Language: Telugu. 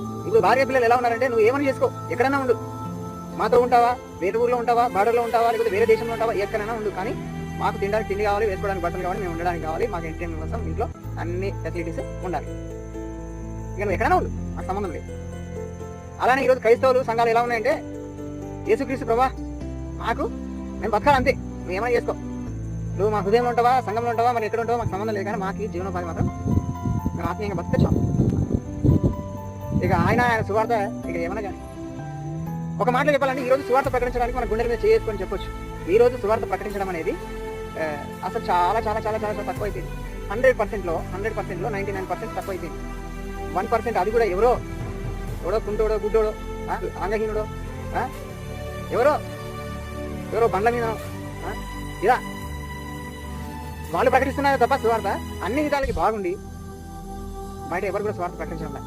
ఇప్పుడు భార్య పిల్లలు ఎలా ఉన్నారంటే నువ్వు ఏమని చేసుకో? ఎక్కడైనా ఉండు. మాతో ఉంటావా? వేరే ఊర్లో ఉంటావా? బార్డర్లో ఉంటావా? లేకపోతే వేరే దేశంలో ఉంటావా? ఎక్కడైనా ఉండు. కానీ మాకు తినడానికి తిండి కావాలి వేసుకోవడానికి బట్టలు కావాలి మేము ఉండడానికి కావాలి. మాకు ఎంటర్టైన్మెంట్ కోసం ఇంట్లో అన్ని ఫెసిలిటీస్ ఉండాలి. ఇక నువ్వు ఎక్కడైనా ఉండు. మాకు సంబంధం లేదు. అలానే ఈరోజు క్రైస్తవులు సంఘాలు ఎలా ఉన్నాయంటే యేసుక్రీస్తు ప్రభా మాకు మేము బతకాలి అంతే. నువ్వు ఏమైనా చేసుకో? నువ్వు మా హృదయంలో ఉంటావా? సంఘంలో ఉంటావా? మరి ఎక్కడ ఉంటావా మాకు సంబంధం లేదు. కానీ మాకు జీవనోపాధి మాత్రం మేము ఆత్మీయంగా బతకచ్చు ఇక ఆయన ఆయన సువార్త ఇక ఏమైనా కానీ. ఒక మాటలో చెప్పాలంటే ఈ రోజు సువార్త ప్రకటించడానికి మన గుండెల మీద చేసుకొని చెప్పొచ్చు. ఈరోజు సువార్త ప్రకటించడం అనేది అసలు చాలా చాలా చాలా చాలా తక్కువ అయిపోయింది హండ్రెడ్ పర్సెంట్లో హండ్రెడ్ పర్సెంట్లో నైంటీ నైన్ పర్సెంట్ తక్కువ అయిపోయింది వన్ పర్సెంట్ అది కూడా ఎవరో ఎవడో కుంటోడో గుడ్డోడో అంగహీనుడో ఎవరో ఎవరో బండ్ల మీద ఇలా. వాళ్ళు ప్రకటిస్తున్నారు తప్ప సువార్త అన్ని విధాలకి బాగుండి బయట ఎవరు కూడా స్వార్థ ప్రకటించడం లేదు.